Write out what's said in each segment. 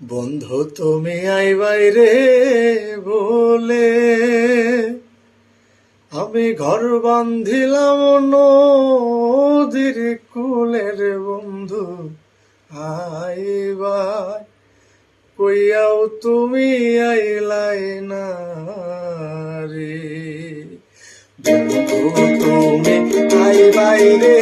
বন্ধু, তুমি আই বাইরে বলে। আমি ঘর বান্ধিলাম নদীর কুলের বন্ধু আইবার কইয়াও তুমি আইলাই না রে বন্ধু, তুমি আই বাইরে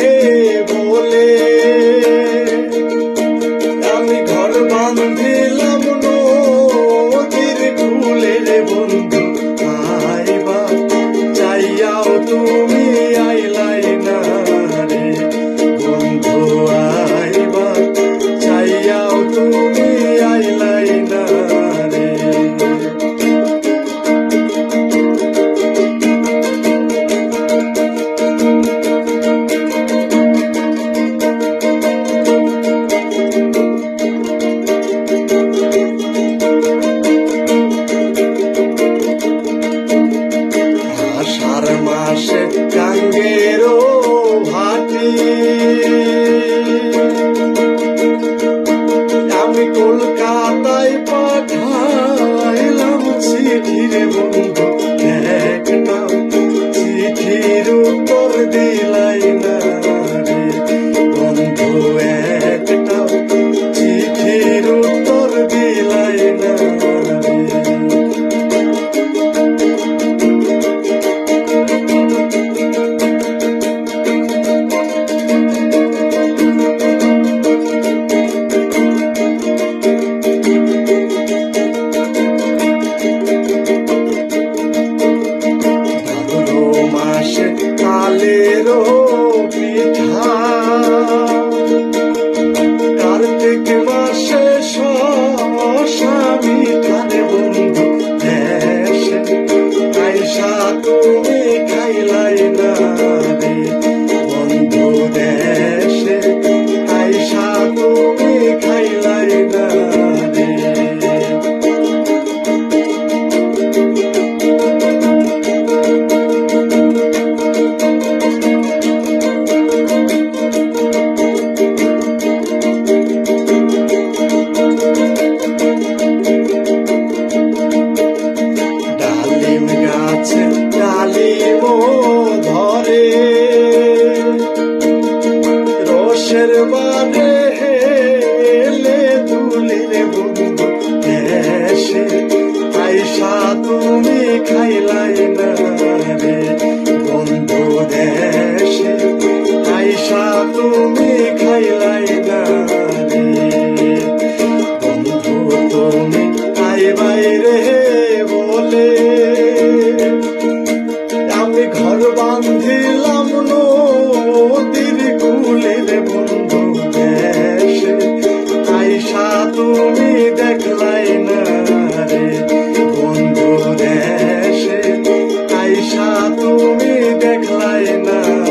আষাঢ় মাসে কাঙ্গেরও ভাটি। Hello. গাছে ডালিম ধরে রসের আইসা তুমি খাইলাই না বন্ধু তুমি খাইলাই বন্ধু তুমি বাইরে বান্ধিলাম নদীর কুলের বন্ধু দেশে। আইসা তুমি দেখলাই না রে বন্ধু দেশে। আইসা তুমি দেখলাই না